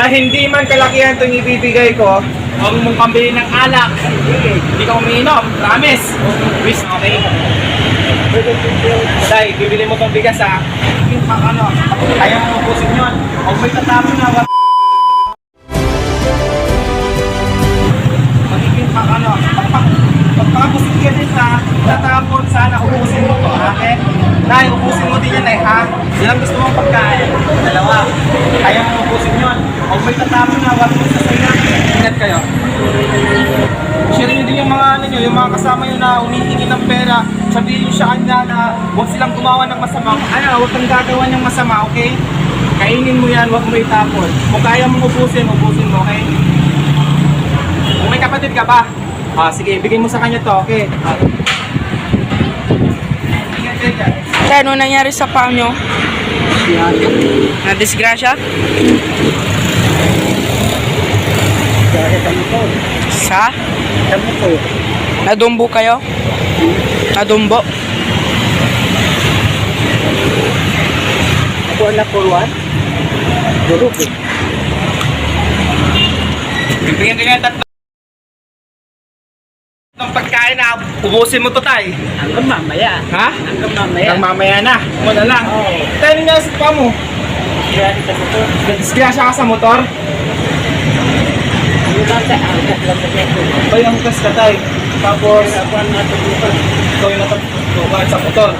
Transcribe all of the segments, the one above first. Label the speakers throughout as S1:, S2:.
S1: Dahil hindi man kalakihan itong ibibigay ko, huwag mong pambili ng alak. Hindi ka umiinom, promise. Wish, okay? Day, bibili mo tong bigas ha. Yung ano, kaya mo ubusin yun. Huwag mo itatapon na. Din yan eh, ha? Yan gusto mong pagkain. Dalawa. Kaya mo ubusin yun. Huwag mo itatapon na, wag mo sasayang. Ingat kayo. Share nyo din yung mga ano nyo, yung mga kasama nyo na humihingi ng pera. Sabihin nyo sa kanya na huwag silang gumawa ng masama. Ano, huwag kang gagawa ng masama, okay? Kainin mo yan, huwag mo itapon. Kung kaya mong ubusin, ubusin mo, okay? Kung may kapatid ka ba? Ah, sige, bigay mo sa kanya to, okay? Ah. Ingat dyan.
S2: Tay, ano nangyari sa paa nyo? Na disgrasya? Sa? Nadumbo kayo? Nadumbo?
S1: Ako ang napuruan? Duruk eh. Bigyan ka nga tatlo. Itong pagkain na ubusin mo to tay.
S3: Hanggang mamaya.
S1: Ha?
S3: Hanggang mamaya.
S1: Nang mamaya na. Mo na lang.
S3: Oo.
S1: Tayo nga sa pa mo.
S3: Kaya ito mo to.
S1: Disgrasya ka sa motor.
S3: Na ito.
S1: Bay, ang hugas ka tay. Tapos,
S3: ang
S1: ikaw yung natutukan sa motor.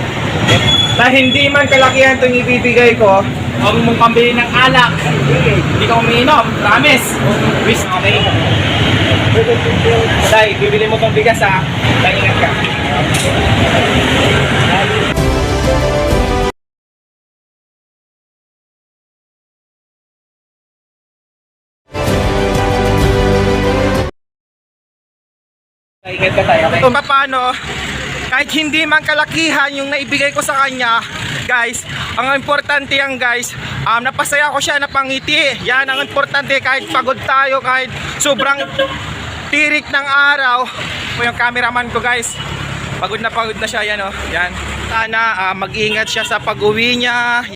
S1: Dahil hindi man kalakihan itong ibibigay ko, huwag mong pambili ng alak. Hindi ka umiinom, promise. Wish, okay? Day, bibili mo tong bigas ha. Day, ingat ka. Ingat ka paano, kahit hindi man kalakihan yung naibigay ko sa kanya, guys, ang importante yan guys, um, napasaya ko siya na pangiti. Yan ang importante kahit pagod tayo, kahit sobrang tirik ng araw. O yung cameraman ko guys, pagod na pagod na siya yan oh. Yan. Sana ah, mag-ingat siya sa pag-uwi niya.